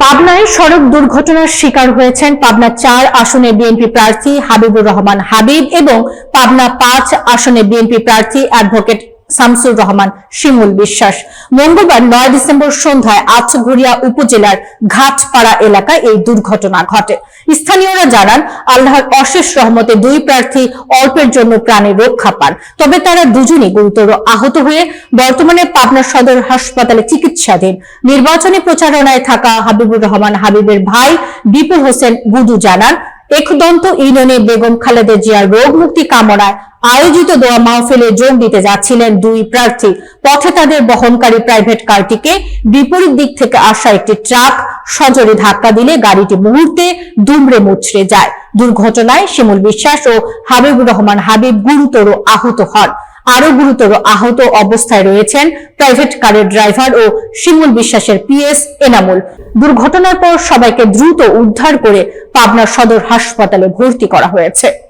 পাবনায় সড়ক দুর্ঘটনার শিকার হয়েছেন পাবনা চার আসনে বিএনপি প্রার্থী হাবিবুর রহমান হাবিব এবং পাবনা পাঁচ আসনে বিএনপি প্রার্থী অ্যাডভোকেট শামসুর রহমান, শিমুল বিশ্বাস। মঙ্গলবার নয় ডিসেম্বর সন্ধ্যায় আচঘরিয়া উপজেলার ঘাটপাড়া এলাকায় এই দুর্ঘটনা ঘটে। স্থানীয়রা জানান, আল্লাহর অশেষ রহমতে দুই প্রার্থী অল্পের জন্য প্রাণে রক্ষা পান। তবে তারা দুজনই গুরুতর আহত হয়ে বর্তমানে পাবনা সদর হাসপাতালে চিকিৎসাধীন। নির্বাচনী প্রচারণায় থাকা হাবিবুর রহমান হাবিবের ভাই বিপুল হোসেন গুদু জানান একদন্ত ইউনিয়নে বেগম খালেদা জিয়ার রোগ মুক্তি কামনায় আয়োজিত দোয়া মাহফিলে যোগ দিতে যাচ্ছিলেন দুই প্রার্থী। পথে তাদের বহনকারী প্রাইভেট কারটিকে বিপরীত দিক থেকে আসা একটি ট্রাক সজোরে ধাক্কা দিলে গাড়িটি মুহূর্তে দুমড়ে মুচড়ে যায়। দুর্ঘটনায় শিমুল বিশ্বাস ও হাবিবুর রহমান হাবিব গুরুতর আহত হন। আরও গুরুতর আহত অবস্থায় রয়েছেন প্রাইভেট কারের ড্রাইভার ও শিমুল বিশ্বাসের পিএস এনামুল। দুর্ঘটনার পর সবাইকে দ্রুত উদ্ধার করে পাবনা সদর হাসপাতালে ভর্তি করা হয়েছে।